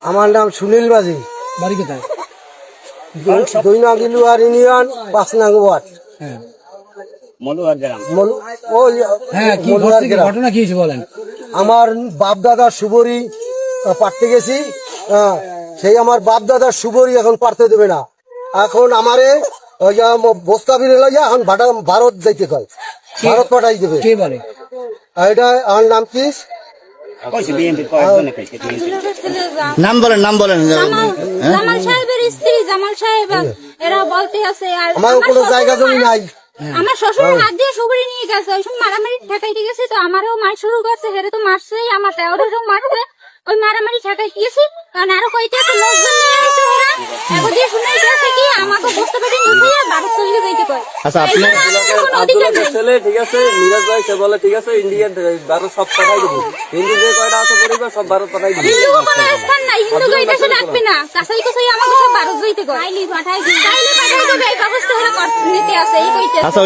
আমার নাম সুনীল বাজি। বাড়ি কোথায়? দুই ইউনিয়ন পাঁচ নং ওয়ার্ড। হ্যাঁ। মলুয়ার গ্রাম। মল- ওই হ্যাঁ কি মলুয়ার ঘটছে কি? গ্রাম। ঘটনা কি হয়েছে বলেন? আমার বাপ দাদা সুবরি পারতে গেছি। সেই আমার বাপ দাদার সুবরি এখন পারতে দেবে না। এখন আমারে ওই যে বস্তা বিলে লইয়া এখন ভাটা- ভারত যাইতে কয়। ভারত পাঠাই দেবে। কে বলে? আর এটা আমার নাম কি? কইছে বিএনপি কয়েকজনে কইছে নাম বলেন নাম বলেন জামাল জামাল সাহেবের স্ত্রী জামাল সাহেব এরা বলতে আছে আর আমার কোনো শ্বশুর জায়গা জমি নাই। আমার শ্বশুর হাত দিয়ে সুবরি নিয়ে গেছে ওই সময় মারামারি ঠেকাইতে গেছে তো আমারও মার শুরু করছে হেরে তো মারছেই আমার দেওয়ারও মারছে ওই মারামারি ঠেকাইতে গেছি কারণ আরও কইতে লোকজন নিয়ে আসছে ওরা এখন দিয়ে শুনে গেছে কি আমাকে বসতে পারি নিতে বারো চলে যাইতে কয় আচ্ছা, আপনি- এই নেই। ছেলে ঠিক আছে? মিরাজ ভাই সে বলে ঠিক আছে ইন্ডিয়ান ভারত সব পাঠাই দেবো। হিন্দু যে কয়টা আছে পরিবার সব ভারত পাঠাই দেবো। হিন্দু কোনো স্থান নাই। হিন্দু কইতে দেশে রাখবে না। কাছাই কাছাই আমাকে সব ভারত যাইতে কয়। পাঠাই দিই পাঠাই দেবে এই ব্যবস্থা ওরা করতে নিতে আছে এই কইতে আচ্ছা